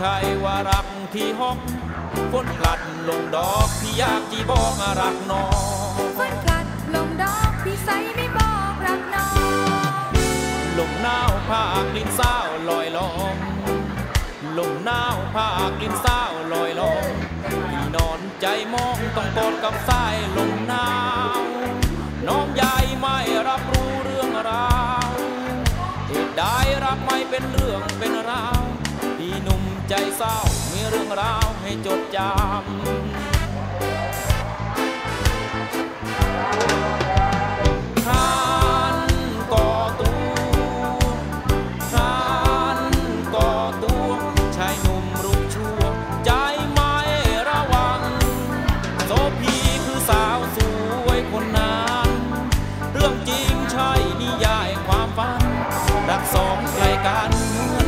ชัยว่ารักที่ห้องฝนพลัดลงดอกที่อยากจีบอกรักน้องฝนพลัดลงดอกพี่ใสไม่บอกรักน้องลมหนาวพากลิ่นเศร้าลอยลองลมหนาวพากลิ่นเศร้าลอยลองพี่นอนใจมองต้องกอดกับสายลมหนาวน้องยายไม่รับรู้เรื่องราวเหตุใดรักไม่เป็นเรื่อง เศร้ามีเรื่องราวให้จดจำครานก่อตัวครานก่อตัวชายหนุ่มรูปชั่ว ใจไม่ระวังโสพีคือสาวสวยคนนั้นเรื่องจริงใช่นิยายความฝัน รักสองใครกันเหมือนหมอกควัน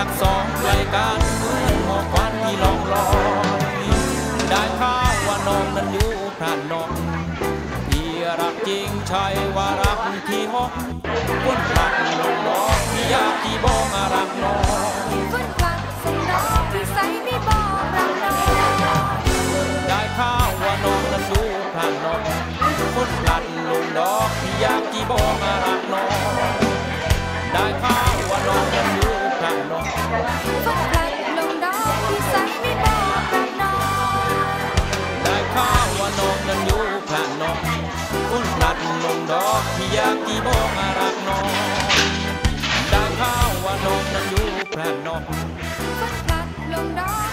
รักสองใกล้กันเหมือนหอควันที่ลองลอยได้ข่าวว่าน้องนั้นอยู่พรานน้องพี่รักจริงใช่ว่ารักที่ห้องคนรักลงดอกที่อยากที่บอกมารักน้องฝนพลัดส่งดอกพี่ใสไม่บอกรักน้องได้ข่าวว่าน้องนั้นอยู่พรานน้องคนพลัดลงดอกที่อยากที่บอกมารักน้องได้ข่า พลัดลงดอกพี่ใสไม่บอกรักน้องได้ข่าวว่าน้องนั้นอยู่พรานนองคนพลัดลงดอกที่อยากที่บอกมารักน้องได้ข่าวว่าน้องนั้นอยู่พรานนองฝนพลัดลงดอ